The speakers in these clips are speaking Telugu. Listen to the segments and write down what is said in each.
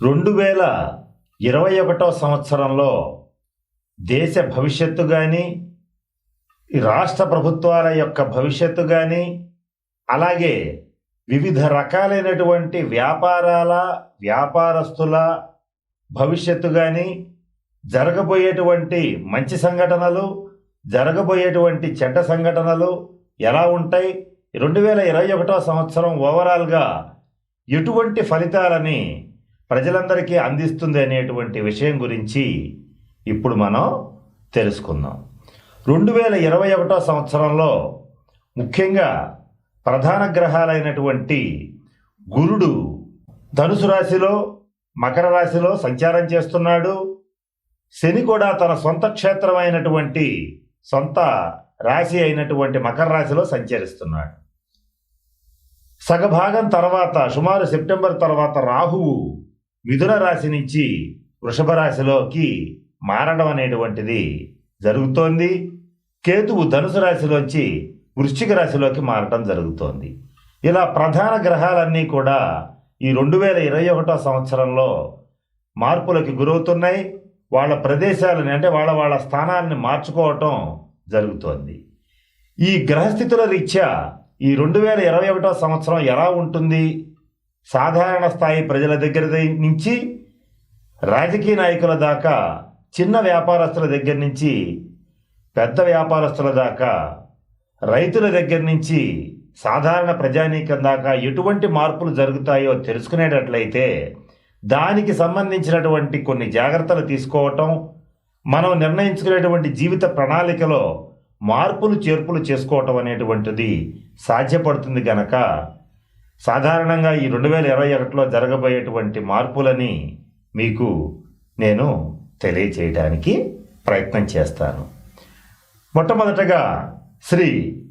రెండు వేల ఇరవై ఒకటో సంవత్సరంలో దేశ భవిష్యత్తు కానీ రాష్ట్ర ప్రభుత్వాల యొక్క భవిష్యత్తు కానీ అలాగే వివిధ రకాలైనటువంటి వ్యాపారాల వ్యాపారస్తుల భవిష్యత్తు కానీ జరగబోయేటువంటి మంచి సంఘటనలు జరగబోయేటువంటి చెడ్డ సంఘటనలు ఎలా ఉంటాయి? రెండు వేల ఇరవై ఒకటో సంవత్సరం ఓవరాల్గా ఎటువంటి ఫలితాలని ప్రజలందరికీ అందిస్తుంది అనేటువంటి విషయం గురించి ఇప్పుడు మనం తెలుసుకుందాం. రెండు వేల ఇరవై ఒకటో సంవత్సరంలో ముఖ్యంగా ప్రధాన గ్రహాలైనటువంటి గురుడు ధనుసు రాశిలో మకర రాశిలో సంచారం చేస్తున్నాడు. శని కూడా తన సొంత క్షేత్రం అయినటువంటి సొంత రాశి అయినటువంటి మకర రాశిలో సంచరిస్తున్నాడు. సగభాగం తర్వాత సుమారు సెప్టెంబర్ తర్వాత రాహువు మిథున రాశి నుంచి వృషభ రాశిలోకి మారడం అనేటువంటిది జరుగుతోంది. కేతువు ధనుసు రాశిలోంచి వృశ్చిక రాశిలోకి మారడం జరుగుతోంది. ఇలా ప్రధాన గ్రహాలన్నీ కూడా ఈ రెండు వేల ఇరవై ఒకటో సంవత్సరంలో మార్పులకి గురవుతున్నాయి. వాళ్ళ ప్రదేశాలని అంటే వాళ్ళ వాళ్ళ స్థానాలని మార్చుకోవటం జరుగుతోంది. ఈ గ్రహస్థితుల రీత్యా ఈ రెండు వేల ఇరవై ఒకటో సంవత్సరం ఎలా ఉంటుంది? సాధారణ స్థాయి ప్రజల దగ్గర నుంచి రాజకీయ నాయకుల దాకా చిన్న వ్యాపారస్తుల దగ్గర నుంచి పెద్ద వ్యాపారస్తుల దాకా రైతుల దగ్గర నుంచి సాధారణ ప్రజానీకం దాకా ఎటువంటి మార్పులు జరుగుతాయో తెలుసుకునేటట్లయితే దానికి సంబంధించినటువంటి కొన్ని జాగ్రత్తలు తీసుకోవటం మనం నిర్ణయించుకునేటువంటి జీవిత ప్రణాళికలో మార్పులు చేర్పులు చేసుకోవటం అనేటువంటిది సాధ్యపడుతుంది గనక సాధారణంగా ఈ రెండు వేల ఇరవై ఒకటిలో జరగబోయేటువంటి మార్పులని మీకు నేను తెలియచేయడానికి ప్రయత్నం చేస్తాను. మొట్టమొదటగా శ్రీ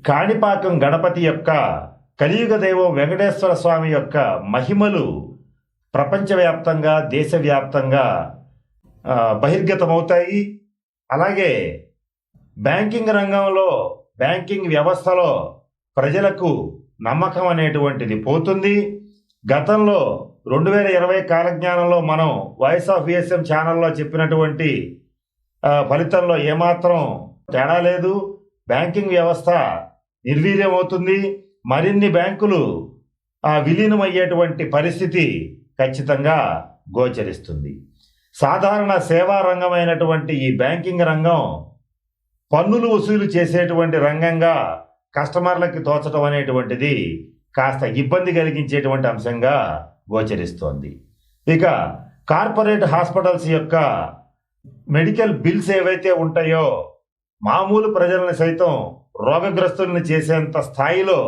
కాణిపాకం గణపతి యొక్క కలియుగ దైవం వెంకటేశ్వర స్వామి యొక్క మహిమలు ప్రపంచవ్యాప్తంగా దేశవ్యాప్తంగా బహిర్గతమవుతాయి. అలాగే బ్యాంకింగ్ రంగంలో బ్యాంకింగ్ వ్యవస్థలో ప్రజలకు నమ్మకం అనేటువంటిది పోతుంది. గతంలో రెండు వేల ఇరవై కాలజ్ఞానంలో మనం వాయిస్ ఆఫ్ విఎస్ఎం ఛానల్లో చెప్పినటువంటి ఫలితంలో ఏమాత్రం తేడా లేదు. బ్యాంకింగ్ వ్యవస్థ నిర్వీర్యం అవుతుంది మరిన్ని బ్యాంకులు విలీనమయ్యేటువంటి పరిస్థితి ఖచ్చితంగా గోచరిస్తుంది. సాధారణ సేవా రంగమైనటువంటి ఈ బ్యాంకింగ్ రంగం పన్నులు వసూలు చేసేటువంటి రంగంగా కస్టమర్లకి తోచడం అనేటువంటిది కాస్త ఇబ్బంది కలిగించేటువంటి అంశంగా గోచరిస్తోంది. ఇక కార్పొరేట్ హాస్పిటల్స్ యొక్క మెడికల్ బిల్స్ ఏవైతే ఉంటాయో మామూలు ప్రజలను సైతం రోగగ్రస్తుల్ని చేసేంత స్థాయిలో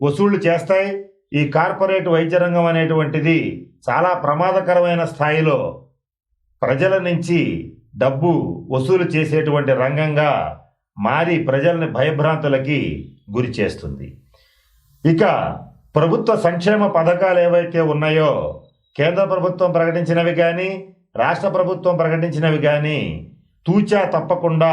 వసూళ్ళు చేస్తాయి. ఈ కార్పొరేట్ వైద్య రంగం అనేటువంటిది చాలా ప్రమాదకరమైన స్థాయిలో ప్రజల నుంచి డబ్బు వసూలు చేసేటువంటి రంగంగా మారి ప్రజల్ని భయభ్రాంతులకి గురి చేస్తుంది. ఇక ప్రభుత్వ సంక్షేమ పథకాలు ఏవైతే ఉన్నాయో కేంద్ర ప్రభుత్వం ప్రకటించినవి కానీ రాష్ట్ర ప్రభుత్వం ప్రకటించినవి కానీ తూచా తప్పకుండా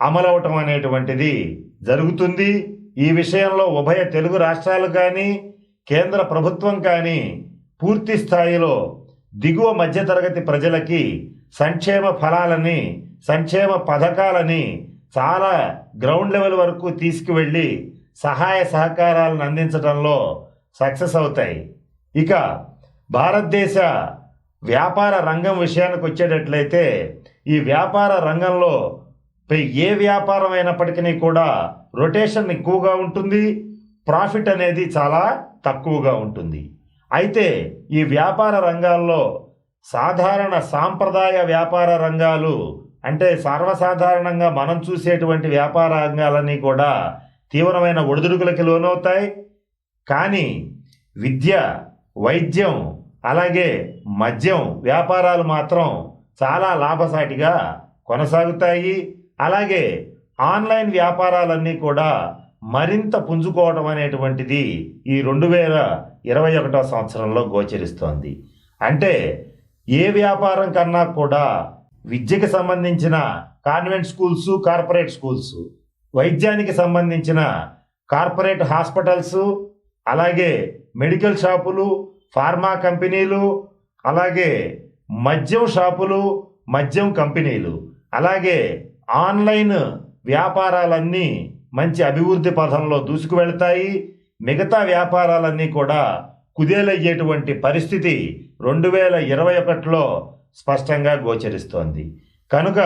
అమలవటం అనేటువంటిది జరుగుతుంది. ఈ విషయంలో ఉభయ తెలుగు రాష్ట్రాలు కానీ కేంద్ర ప్రభుత్వం కానీ పూర్తి స్థాయిలో దిగువ మధ్యతరగతి ప్రజలకి సంక్షేమ ఫలాలని సంక్షేమ పథకాలని చాలా గ్రౌండ్ లెవెల్ వరకు తీసుకువెళ్ళి సహాయ సహకారాలను అందించడంలో సక్సెస్ అవుతాయి. ఇక భారతదేశ వ్యాపార రంగం విషయానికి వచ్చేటట్లయితే ఈ వ్యాపార రంగంలో ఏ వ్యాపారం అయినప్పటికీ కూడా రొటేషన్ ఎక్కువగా ఉంటుంది. ప్రాఫిట్ అనేది చాలా తక్కువగా ఉంటుంది. అయితే ఈ వ్యాపార రంగాల్లో సాధారణ సాంప్రదాయ వ్యాపార రంగాలు అంటే సర్వసాధారణంగా మనం చూసేటువంటి వ్యాపార రంగాలన్నీ కూడా తీవ్రమైన ఒడిదుడుకులకి లోనవుతాయి. కానీ విద్య వైద్యం అలాగే మద్యం వ్యాపారాలు మాత్రం చాలా లాభసాటిగా కొనసాగుతాయి. అలాగే ఆన్లైన్ వ్యాపారాలన్నీ కూడా మరింత పుంజుకోవడం అనేటువంటిది ఈ రెండు వేల ఇరవై ఒకటో సంవత్సరంలో గోచరిస్తోంది. అంటే ఏ వ్యాపారం కన్నా కూడా విద్యకి సంబంధించిన కాన్వెంట్ స్కూల్స్ కార్పొరేట్ స్కూల్స్ వైద్యానికి సంబంధించిన కార్పొరేట్ హాస్పిటల్స్ అలాగే మెడికల్ షాపులు ఫార్మా కంపెనీలు అలాగే మద్యం షాపులు మద్యం కంపెనీలు అలాగే ఆన్లైన్ వ్యాపారాలన్నీ మంచి అభివృద్ధి పథంలో దూసుకు వెళ్తాయి మిగతా వ్యాపారాలన్నీ కూడా కుదేలయ్యేటువంటి పరిస్థితి రెండు వేల ఇరవై ఒకటిలో స్పష్టంగా గోచరిస్తోంది. కనుక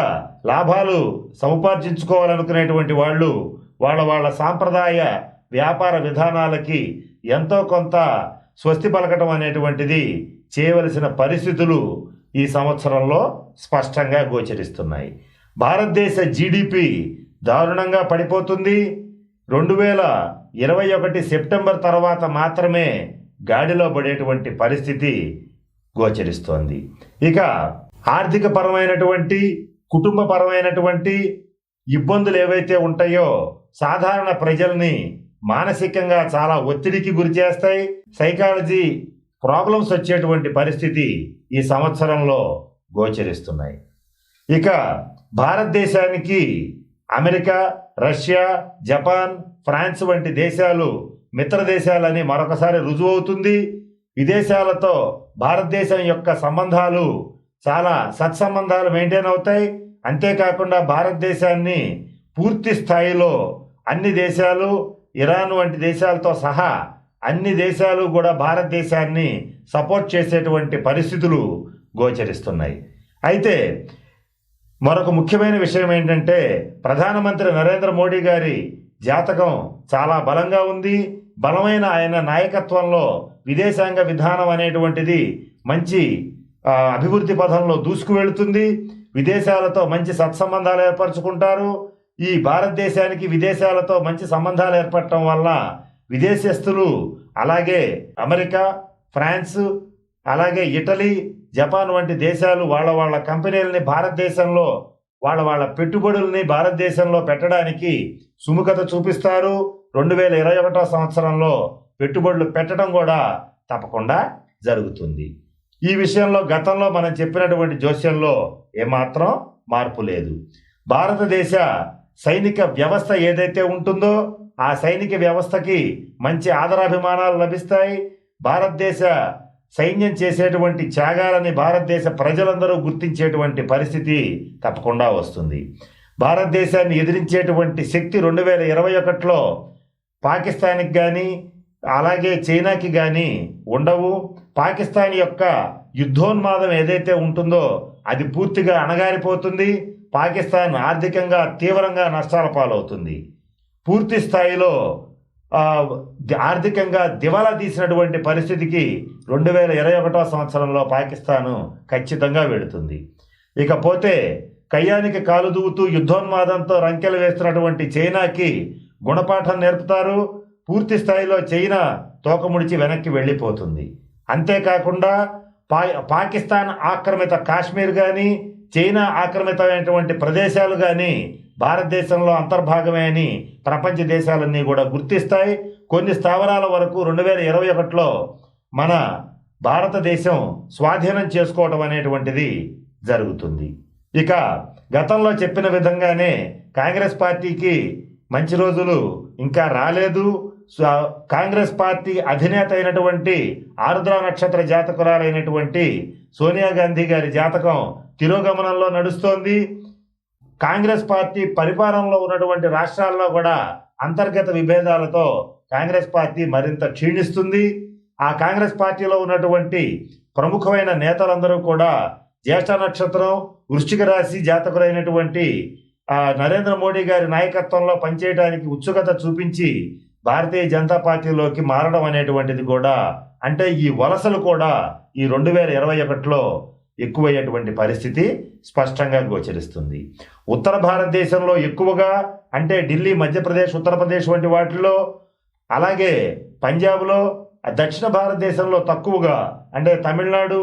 లాభాలు సముపార్జించుకోవాలనుకునేటువంటి వాళ్ళు వాళ్ళ వాళ్ళ సాంప్రదాయ వ్యాపార విధానాలకి ఎంతో కొంత స్వస్తి పలకటం అనేటువంటిది చేయవలసిన పరిస్థితులు ఈ సంవత్సరంలో స్పష్టంగా గోచరిస్తున్నాయి. భారతదేశ జీడిపి దారుణంగా పడిపోతుంది. రెండు వేల ఇరవై ఒకటి సెప్టెంబర్ తర్వాత మాత్రమే గాడిలో పడేటువంటి పరిస్థితి గోచరిస్తోంది. ఇక ఆర్థిక పరమైనటువంటి కుటుంబ పరమైనటువంటి ఇబ్బందులు ఏవైతే ఉంటాయో సాధారణ ప్రజల్ని మానసికంగా చాలా ఒత్తిడికి గురి చేస్తాయి. సైకాలజీ ప్రాబ్లమ్స్ వచ్చేటువంటి పరిస్థితి ఈ సంవత్సరంలో గోచరిస్తున్నాయి. ఇక భారతదేశానికి అమెరికా రష్యా జపాన్ ఫ్రాన్స్ వంటి దేశాలు మిత్ర దేశాలని మరొకసారి రుజువు అవుతుంది విదేశాలతో భారతదేశం యొక్క సంబంధాలు చాలా సత్సంబంధాలు మెయింటైన్ అవుతాయి. అంతేకాకుండా భారతదేశాన్ని పూర్తి స్థాయిలో అన్ని దేశాలు ఇరాన్ వంటి దేశాలతో సహా అన్ని దేశాలు కూడా భారతదేశాన్ని సపోర్ట్ చేసేటువంటి పరిస్థితులు గోచరిస్తున్నాయి. అయితే మరొక ముఖ్యమైన విషయం ఏంటంటే ప్రధానమంత్రి నరేంద్ర మోడీ గారి జాతకం చాలా బలంగా ఉంది. బలమైన ఆయన నాయకత్వంలో విదేశాంగ విధానం అనేటువంటిది మంచి అభివృద్ధి పథంలో దూసుకు వెళుతుంది విదేశాలతో మంచి సత్సంబంధాలు ఏర్పరచుకుంటారు. ఈ భారతదేశానికి విదేశాలతో మంచి సంబంధాలు ఏర్పడటం వల్ల విదేశస్తులు అలాగే అమెరికా ఫ్రాన్స్ అలాగే ఇటలీ జపాన్ వంటి దేశాలు వాళ్ళ వాళ్ళ కంపెనీలని భారతదేశంలో వాళ్ళ వాళ్ళ పెట్టుబడుల్ని భారతదేశంలో పెట్టడానికి సుముఖత చూపిస్తారు. రెండు వేల ఇరవై ఒకటో సంవత్సరంలో పెట్టుబడులు పెట్టడం కూడా తప్పకుండా జరుగుతుంది. ఈ విషయంలో గతంలో మనం చెప్పినటువంటి జోస్యంలో ఏమాత్రం మార్పు లేదు. భారతదేశ సైనిక వ్యవస్థ ఏదైతే ఉంటుందో ఆ సైనిక వ్యవస్థకి మంచి ఆదరాభిమానాలు లభిస్తాయి. భారతదేశ సైన్యం చేసేటువంటి త్యాగాలని భారతదేశ ప్రజలందరూ గుర్తించేటువంటి పరిస్థితి తప్పకుండా వస్తుంది. భారతదేశాన్ని ఎదిరించేటువంటి శక్తి రెండు వేల ఇరవై ఒకటిలో పాకిస్తాన్కి కానీ అలాగే చైనాకి కానీ ఉండవు. పాకిస్తాన్ యొక్క యుద్ధోన్మాదం ఏదైతే ఉంటుందో అది పూర్తిగా అణగారిపోతుంది. పాకిస్తాన్ ఆర్థికంగా తీవ్రంగా నష్టాల పాలవుతుంది. పూర్తి స్థాయిలో ఆర్థికంగా దివాలా తీసినటువంటి పరిస్థితికి రెండు వేల ఇరవై ఒకటో సంవత్సరంలో పాకిస్తాను ఖచ్చితంగా వెళుతుంది. ఇకపోతే కయ్యానికి కాలు దూవుతూ యుద్ధోన్మాదంతో రంకెలు వేస్తున్నటువంటి చైనాకి గుణపాఠం నేర్పుతారు. పూర్తి స్థాయిలో చైనా తోకముడిచి వెనక్కి వెళ్ళిపోతుంది. అంతేకాకుండా పా పాకిస్తాన్ ఆక్రమిత కాశ్మీర్ కానీ చైనా ఆక్రమితమైనటువంటి ప్రదేశాలు కానీ భారతదేశంలో అంతర్భాగమే అని ప్రపంచ దేశాలన్నీ కూడా గుర్తిస్తాయి. కొన్ని స్థావరాల వరకు రెండు వేల ఇరవై ఒకటిలో మన భారతదేశం స్వాధీనం చేసుకోవడం అనేటువంటిది జరుగుతుంది. ఇక గతంలో చెప్పిన విధంగానే కాంగ్రెస్ పార్టీకి మంచి రోజులు ఇంకా రాలేదు. కాంగ్రెస్ పార్టీ అధినేత అయినటువంటి ఆరుద్ర నక్షత్ర జాతకురాలైనటువంటి సోనియా గాంధీ గారి జాతకం తిరోగమనంలో నడుస్తోంది. కాంగ్రెస్ పార్టీ పరిపాలనలో ఉన్నటువంటి రాష్ట్రాల్లో కూడా అంతర్గత విభేదాలతో కాంగ్రెస్ పార్టీ మరింత క్షీణిస్తుంది. ఆ కాంగ్రెస్ పార్టీలో ఉన్నటువంటి ప్రముఖమైన నేతలందరూ కూడా జ్యేష్ఠ నక్షత్రం వృశ్చిక రాశి జాతకులైనటువంటి ఆ నరేంద్ర మోడీ గారి నాయకత్వంలో పనిచేయడానికి ఉత్సుకత చూపించి భారతీయ జనతా పార్టీలోకి మారడం అనేటువంటిది కూడా అంటే ఈ వలసలు కూడా ఈ రెండు వేల ఇరవై ఒకటిలో ఎక్కువయ్యేటువంటి పరిస్థితి స్పష్టంగా గోచరిస్తుంది. ఉత్తర భారతదేశంలో ఎక్కువగా అంటే ఢిల్లీ మధ్యప్రదేశ్ ఉత్తరప్రదేశ్ వంటి వాటిలో అలాగే పంజాబ్లో దక్షిణ భారతదేశంలో తక్కువగా అంటే తమిళనాడు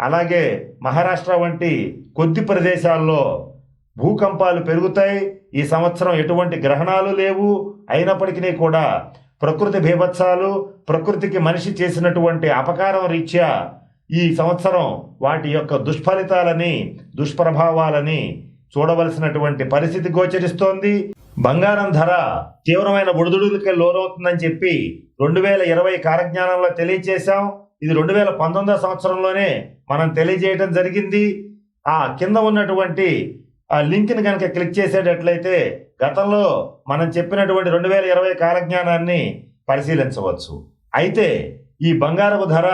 అలాగే మహారాష్ట్ర వంటి కొద్ది ప్రదేశాల్లో భూకంపాలు పెరుగుతాయి. ఈ సంవత్సరం ఎటువంటి గ్రహణాలు లేవు. అయినప్పటికీ కూడా ప్రకృతి భీభత్సాలు ప్రకృతికి మనిషి చేసినటువంటి అపకారం రీత్యా ఈ సంవత్సరం వాటి యొక్క దుష్ఫలితాలని దుష్ప్రభావాలని చూడవలసినటువంటి పరిస్థితి గోచరిస్తోంది. బంగారం ధర తీవ్రమైన ఒడిదుడులకి లోనవుతుందని చెప్పి రెండు వేల ఇరవై కారజ్ఞానంలో తెలియజేశాం. ఇది రెండు వేల పంతొమ్మిదో సంవత్సరంలోనే మనం తెలియజేయడం జరిగింది. ఆ కింద ఉన్నటువంటి ఆ లింక్ని కనుక క్లిక్ చేసేటట్లయితే గతంలో మనం చెప్పినటువంటి రెండు వేల ఇరవై కాలజ్ఞానాన్ని పరిశీలించవచ్చు. అయితే ఈ బంగారపు ధర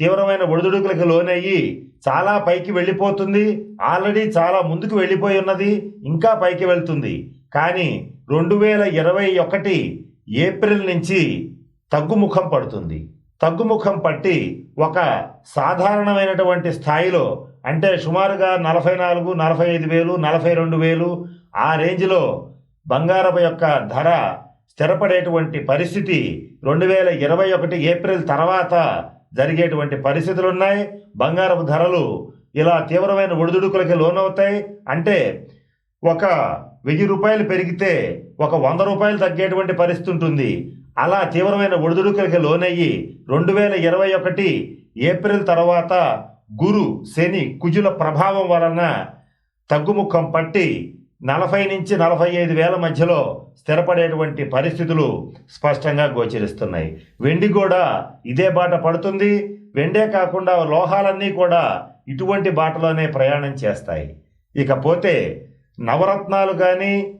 తీవ్రమైన ఒడిదుడుకులకు లోనయ్యి చాలా పైకి వెళ్ళిపోతుంది. ఆల్రెడీ చాలా ముందుకు వెళ్ళిపోయి ఉన్నది ఇంకా పైకి వెళ్తుంది. కానీ రెండు వేల ఇరవై ఒకటి ఏప్రిల్ నుంచి తగ్గుముఖం పడుతుంది. తగ్గుముఖం పట్టి ఒక సాధారణమైనటువంటి స్థాయిలో అంటే సుమారుగా నలభై నాలుగు నలభై ఐదు వేలు నలభై రెండు వేలు ఆ రేంజ్లో బంగారపు యొక్క ధర స్థిరపడేటువంటి పరిస్థితి రెండు వేల ఇరవై ఒకటి ఏప్రిల్ తర్వాత జరిగేటువంటి పరిస్థితులు ఉన్నాయి బంగారపు ధరలు ఇలా తీవ్రమైన ఒడిదుడుకులకి లోనవుతాయి. అంటే ఒక వెయ్యి రూపాయలు పెరిగితే ఒక వంద రూపాయలు తగ్గేటువంటి పరిస్థితి ఉంటుంది. అలా తీవ్రమైన ఒడిదుడుకులకి లోనయ్యి రెండు వేల ఇరవై ఒకటి ఏప్రిల్ తర్వాత గురు శని కుజుల ప్రభావం వలన తగ్గుముఖం పట్టి నలభై నుంచి నలభై ఐదు వేల మధ్యలో స్థిరపడేటువంటి పరిస్థితులు స్పష్టంగా గోచరిస్తున్నాయి. వెండి కూడా ఇదే బాట పడుతుంది. వెండే కాకుండా లోహాలన్నీ కూడా ఇటువంటి బాటలోనే ప్రయాణం చేస్తాయి. ఇకపోతే నవరత్నాలు కానీ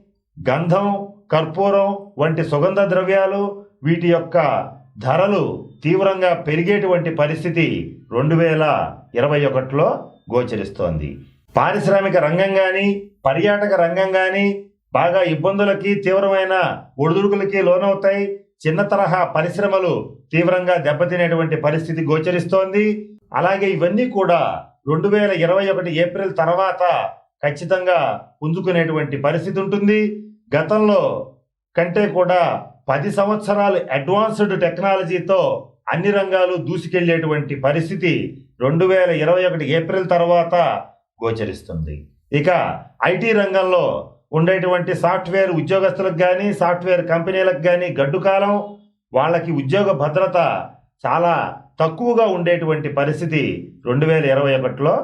గంధం కర్పూరం వంటి సుగంధ ద్రవ్యాలు వీటి యొక్క ధరలు తీవ్రంగా పెరిగేటువంటి పరిస్థితి రెండు వేల ఇరవై ఒకటిలో గోచరిస్తోంది. పారిశ్రామిక రంగం కానీ పర్యాటక రంగం కానీ బాగా ఇబ్బందులకి తీవ్రమైన ఒడిదుడుకులకి లోనవుతాయి. చిన్న తరహా పరిశ్రమలు తీవ్రంగా దెబ్బతినేటువంటి పరిస్థితి గోచరిస్తోంది. అలాగే ఇవన్నీ కూడా రెండు వేల ఇరవై ఒకటి ఏప్రిల్ తర్వాత ఖచ్చితంగా పుంజుకునేటువంటి పరిస్థితి ఉంటుంది. గతంలో కంటే కూడా పది సంవత్సరాలు అడ్వాన్స్డ్ టెక్నాలజీతో అన్ని రంగాలు దూసుకెళ్ళేటువంటి పరిస్థితి రెండు వేల ఇరవై ఒకటి ఏప్రిల్ తర్వాత గోచరిస్తుంది. ఇక ఐటీ రంగంలో ఉండేటువంటి సాఫ్ట్వేర్ ఉద్యోగస్తులకు కానీ సాఫ్ట్వేర్ కంపెనీలకు కానీ గడ్డు కాలం వాళ్ళకి ఉద్యోగ భద్రత చాలా తక్కువగా ఉండేటువంటి పరిస్థితి రెండు వేల ఇరవై ఒకటిలో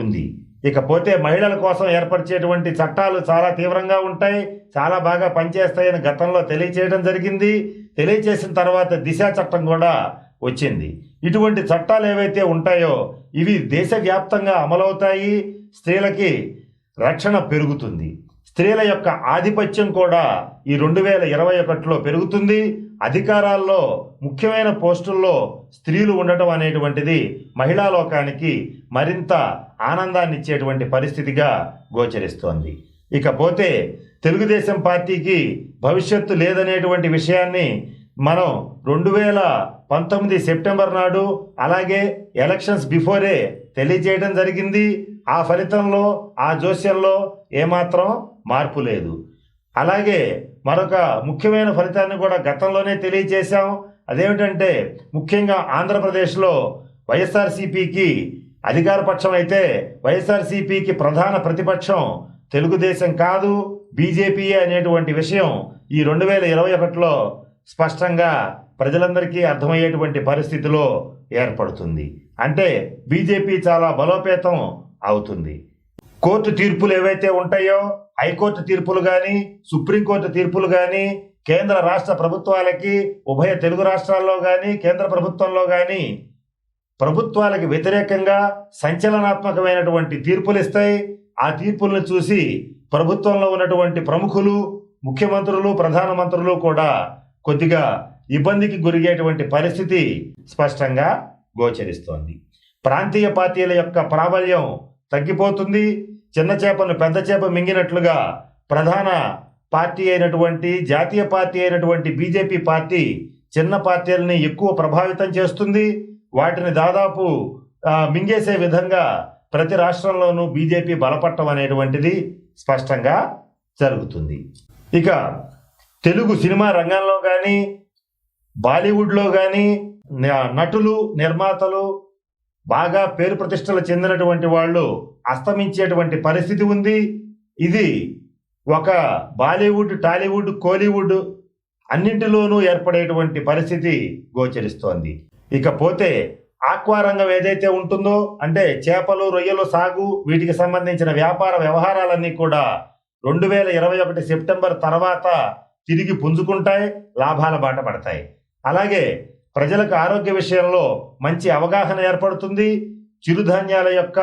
ఉంది. ఇకపోతే మహిళల కోసం ఏర్పరిచేటువంటి చట్టాలు చాలా తీవ్రంగా ఉంటాయి చాలా బాగా పనిచేస్తాయని గతంలో తెలియచేయడం జరిగింది. తెలియచేసిన తర్వాత దిశ చట్టం కూడా వచ్చింది. ఇటువంటి చట్టాలు ఏవైతే ఉంటాయో ఇవి దేశవ్యాప్తంగా అమలవుతాయి స్త్రీలకి రక్షణ పెరుగుతుంది. స్త్రీల యొక్క ఆధిపత్యం కూడా ఈ రెండు వేల ఇరవై ఒకటిలో పెరుగుతుంది. అధికారాల్లో ముఖ్యమైన పోస్టుల్లో స్త్రీలు ఉండటం అనేటువంటిది మహిళా లోకానికి మరింత ఆనందాన్ని ఇచ్చేటువంటి పరిస్థితిగా గోచరిస్తోంది. ఇకపోతే తెలుగుదేశం పార్టీకి భవిష్యత్తు లేదనేటువంటి విషయాన్ని మనం రెండు వేల పంతొమ్మిది సెప్టెంబర్ నాడు అలాగే ఎలక్షన్స్ బిఫోరే తెలియజేయడం జరిగింది. ఆ ఫలితంలో ఆ జోస్యంలో ఏమాత్రం మార్పు లేదు. అలాగే మరొక ముఖ్యమైన ఫలితాన్ని కూడా గతంలోనే తెలియజేశాం. అదేమిటంటే ముఖ్యంగా ఆంధ్రప్రదేశ్లో వైఎస్ఆర్సీపీకి అధికార పక్షం అయితే వైఎస్ఆర్సీపీకి ప్రధాన ప్రతిపక్షం తెలుగుదేశం కాదు బీజేపీ అనేటువంటి విషయం ఈ రెండు వేల ఇరవై ఒకటిలో స్పష్టంగా ప్రజలందరికీ అర్థమయ్యేటువంటి పరిస్థితిలో ఏర్పడుతుంది. అంటే బీజేపీ చాలా బలోపేతం అవుతుంది. కోర్టు తీర్పులు ఏవైతే ఉంటాయో హైకోర్టు తీర్పులు కానీ సుప్రీంకోర్టు తీర్పులు కానీ కేంద్ర రాష్ట్ర ప్రభుత్వాలకి ఉభయ తెలుగు రాష్ట్రాల్లో కానీ కేంద్ర ప్రభుత్వంలో కానీ ప్రభుత్వాలకి వ్యతిరేకంగా సంచలనాత్మకమైనటువంటి తీర్పులు ఇస్తాయి. ఆ తీర్పులను చూసి ప్రభుత్వంలో ఉన్నటువంటి ప్రముఖులు ముఖ్యమంత్రులు ప్రధానమంత్రులు కూడా కొద్దిగా ఇబ్బందికి గురిగేటువంటి పరిస్థితి స్పష్టంగా గోచరిస్తోంది. ప్రాంతీయ పార్టీల యొక్క ప్రాబల్యం తగ్గిపోతుంది. చిన్న చేపలను పెద్ద చేప మింగినట్లుగా ప్రధాన పార్టీ అయినటువంటి జాతీయ పార్టీ అయినటువంటి బీజేపీ పార్టీ చిన్న పార్టీలని ఎక్కువ ప్రభావితం చేస్తుంది. వాటిని దాదాపు మింగేసే విధంగా ప్రతి రాష్ట్రంలోనూ బీజేపీ బలపట్టం అనేటువంటిది స్పష్టంగా జరుగుతుంది. ఇక తెలుగు సినిమా రంగంలో కానీ బాలీవుడ్లో కానీ నటులు నిర్మాతలు బాగా పేరు ప్రతిష్టలు చెందినటువంటి వాళ్ళు అస్తమించేటువంటి పరిస్థితి ఉంది. ఇది ఒక బాలీవుడ్ టాలీవుడ్ కోలీవుడ్ అన్నింటిలోనూ ఏర్పడేటువంటి పరిస్థితి గోచరిస్తోంది. ఇకపోతే ఆక్వారంగం ఏదైతే ఉంటుందో అంటే చేపలు రొయ్యలు సాగు వీటికి సంబంధించిన వ్యాపార వ్యవహారాలన్నీ కూడా రెండు వేల ఇరవై ఒకటి సెప్టెంబర్ తర్వాత తిరిగి పుంజుకుంటాయి లాభాల బాట పడతాయి. అలాగే ప్రజలకు ఆరోగ్య విషయంలో మంచి అవగాహన ఏర్పడుతుంది. చిరుధాన్యాల యొక్క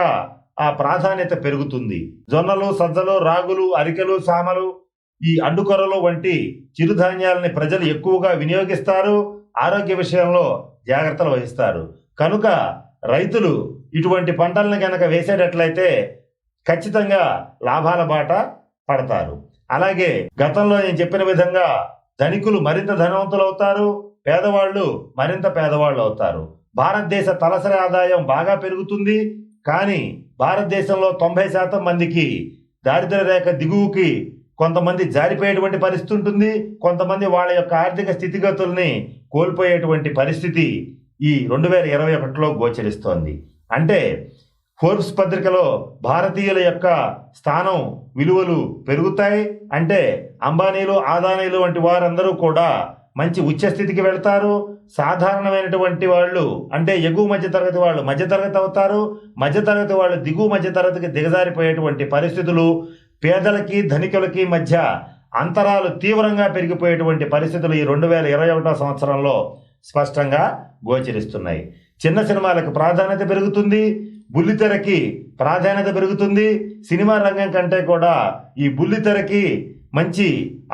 ఆ ప్రాధాన్యత పెరుగుతుంది. జొన్నలు సజ్జలు రాగులు అరికెలు సామలు ఈ అడ్డుకొరలు వంటి చిరుధాన్యాలని ప్రజలు ఎక్కువగా వినియోగిస్తారు. ఆరోగ్య విషయంలో జాగ్రత్తలు వహిస్తారు. కనుక రైతులు ఇటువంటి పంటలను కనుక వేసేటట్లయితే ఖచ్చితంగా లాభాల బాట పడతారు. అలాగే గతంలో నేను చెప్పిన విధంగా ధనికులు మరింత ధనవంతులు అవుతారు పేదవాళ్ళు మరింత పేదవాళ్ళు అవుతారు. భారతదేశ తలసరి ఆదాయం బాగా పెరుగుతుంది. కానీ భారతదేశంలో తొంభై శాతం మందికి దారిద్ర రేఖ దిగువకి కొంతమంది జారిపోయేటువంటి పరిస్థితి ఉంటుంది. కొంతమంది వాళ్ళ యొక్క ఆర్థిక స్థితిగతుల్ని కోల్పోయేటువంటి పరిస్థితి ఈ రెండు వేల ఇరవై ఒకటిలో గోచరిస్తోంది. అంటే ఫోర్బ్స్ పత్రికలో భారతీయుల యొక్క స్థానం విలువలు పెరుగుతాయి. అంటే అంబానీలు ఆదానీలు వంటి వారందరూ కూడా మంచి ఉచ్చస్థితికి వెళ్తారు. సాధారణమైనటువంటి వాళ్ళు అంటే ఎగువ మధ్య తరగతి వాళ్ళు మధ్యతరగతి అవుతారు. మధ్య తరగతి వాళ్ళు దిగువ మధ్య తరగతికి దిగజారిపోయేటువంటి పరిస్థితులు పేదలకి ధనికులకి మధ్య అంతరాలు తీవ్రంగా పెరిగిపోయేటువంటి పరిస్థితులు ఈ రెండు వేల ఇరవై ఒకటో సంవత్సరంలో స్పష్టంగా గోచరిస్తున్నాయి. చిన్న సినిమాలకు ప్రాధాన్యత పెరుగుతుంది. బుల్లితెరకి ప్రాధాన్యత పెరుగుతుంది. సినిమా రంగం కంటే కూడా ఈ బుల్లితెరకి మంచి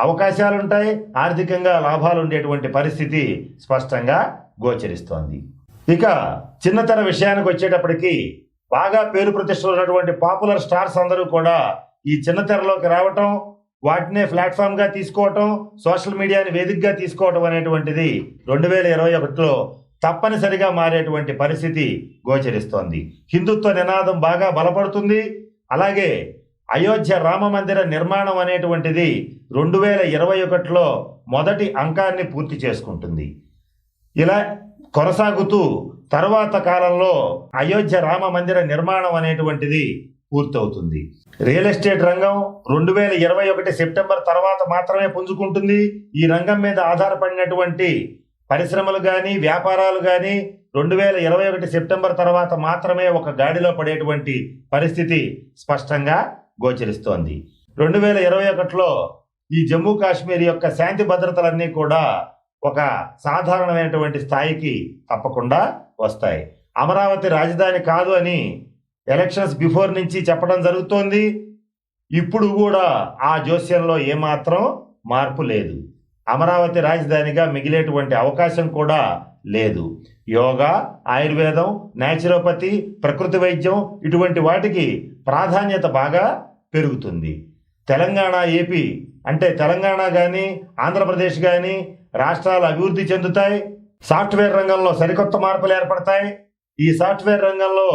అవకాశాలు ఉంటాయి ఆర్థికంగా లాభాలు ఉండేటువంటి పరిస్థితి స్పష్టంగా గోచరిస్తోంది. ఇక చిన్నతర విషయానికి వచ్చేటప్పటికి బాగా పేరు ప్రతిష్టలు ఉన్నటువంటి పాపులర్ స్టార్స్ అందరూ కూడా ఈ చిన్నతెరలోకి రావటం వాటినే ప్లాట్ఫామ్గా తీసుకోవటం సోషల్ మీడియాని వేదికగా తీసుకోవటం అనేటువంటిది రెండు వేల ఇరవై ఒకటిలో తప్పనిసరిగా మారేటువంటి పరిస్థితి గోచరిస్తోంది. హిందుత్వ నినాదం బాగా బలపడుతుంది. అలాగే అయోధ్య రామ మందిర నిర్మాణం అనేటువంటిది రెండు వేల ఇరవై ఒకటిలో మొదటి అంకాన్ని పూర్తి చేసుకుంటుంది. ఇలా కొనసాగుతూ తర్వాత కాలంలో అయోధ్య రామ మందిర నిర్మాణం అనేటువంటిది పూర్తవుతుంది. రియల్ ఎస్టేట్ రంగం రెండు వేల ఇరవై ఒకటి సెప్టెంబర్ తర్వాత మాత్రమే పుంజుకుంటుంది. ఈ రంగం మీద ఆధారపడినటువంటి పరిశ్రమలు కానీ వ్యాపారాలు కానీ రెండు వేల ఇరవై ఒకటి సెప్టెంబర్ తర్వాత మాత్రమే ఒక గాడిలో పడేటువంటి పరిస్థితి స్పష్టంగా గోచరిస్తోంది. రెండు వేల ఇరవై ఒకటిలో ఈ జమ్మూ కాశ్మీర్ యొక్క శాంతి భద్రతలన్నీ కూడా ఒక సాధారణమైనటువంటి స్థాయికి తప్పకుండా వస్తాయి. అమరావతి రాజధాని కాదు అని ఎలక్షన్స్ బిఫోర్ నుంచి చెప్పడం జరుగుతోంది. ఇప్పుడు కూడా ఆ జోస్యంలో ఏమాత్రం మార్పు లేదు. అమరావతి రాజధానిగా మిగిలేటువంటి అవకాశం కూడా లేదు. యోగా ఆయుర్వేదం న్యాచురోపతి ప్రకృతి వైద్యం ఇటువంటి వాటికి ప్రాధాన్యత బాగా పెరుగుతుంది. తెలంగాణ ఏపీ అంటే తెలంగాణ కానీ ఆంధ్రప్రదేశ్ కానీ రాష్ట్రాలు అభివృద్ధి చెందుతాయి. సాఫ్ట్వేర్ రంగంలో సరికొత్త మార్పులు ఏర్పడతాయి. ఈ సాఫ్ట్వేర్ రంగంలో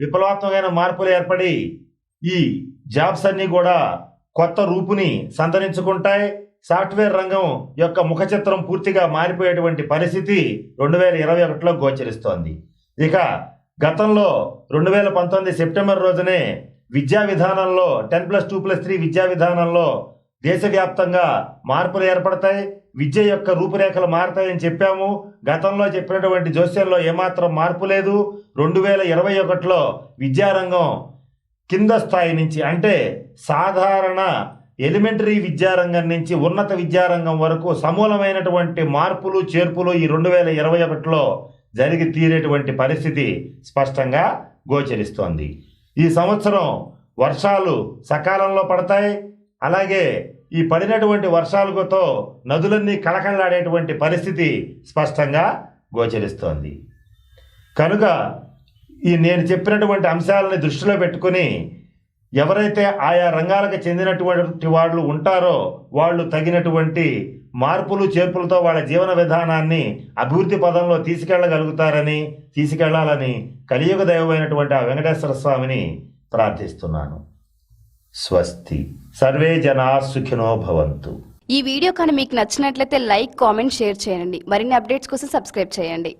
విప్లవాత్మకమైన మార్పులు ఏర్పడి ఈ జాబ్స్ అన్నీ కూడా కొత్త రూపుని సంతరించుకుంటాయి. సాఫ్ట్వేర్ రంగం యొక్క ముఖ చిత్రం పూర్తిగా మారిపోయేటువంటి పరిస్థితి రెండు వేల ఇరవై ఒకటిలో గోచరిస్తోంది. ఇక గతంలో రెండు వేల పంతొమ్మిది సెప్టెంబర్ రోజునే విద్యా విధానంలో ten plus two plus three విద్యా విధానంలో దేశవ్యాప్తంగా మార్పులు ఏర్పడతాయి. విద్య యొక్క రూపురేఖలు మారతాయని చెప్పాము. గతంలో చెప్పినటువంటి జోస్యంలో ఏమాత్రం మార్పు లేదు. రెండు వేల ఇరవై ఒకటిలో విద్యారంగం కింద స్థాయి నుంచి అంటే సాధారణ ఎలిమెంటరీ విద్యారంగం నుంచి ఉన్నత విద్యారంగం వరకు సమూలమైనటువంటి మార్పులు చేర్పులు ఈ రెండు వేల ఇరవై ఒకటిలో జరిగి తీరేటువంటి పరిస్థితి స్పష్టంగా గోచరిస్తోంది. ఈ సంవత్సరం వర్షాలు సకాలంలో పడతాయి. అలాగే ఈ పడినటువంటి వర్షాలతో నదులన్నీ కళకళలాడేటువంటి పరిస్థితి స్పష్టంగా గోచరిస్తోంది. కనుక ఈ నేను చెప్పినటువంటి అంశాలని దృష్టిలో పెట్టుకుని ఎవరైతే ఆయా రంగాలకు చెందినటువంటి వాళ్ళు ఉంటారో వాళ్ళు తగినటువంటి మార్పులు చేర్పులతో వాళ్ళ జీవన విధానాన్ని అభివృద్ధి పదంలో తీసుకెళ్ళగలుగుతారని తీసుకెళ్ళాలని కలియుగ దైవమైనటువంటి ఆ వెంకటేశ్వర స్వామిని ప్రార్థిస్తున్నాను. స్వస్తి. సర్వే జనా సుఖినో భవంతు. ఈ వీడియో కానీ మీకు నచ్చినట్లయితే లైక్ కామెంట్ షేర్ చేయండి. మరిన్ని అప్డేట్స్ కోసం సబ్స్క్రైబ్ చేయండి.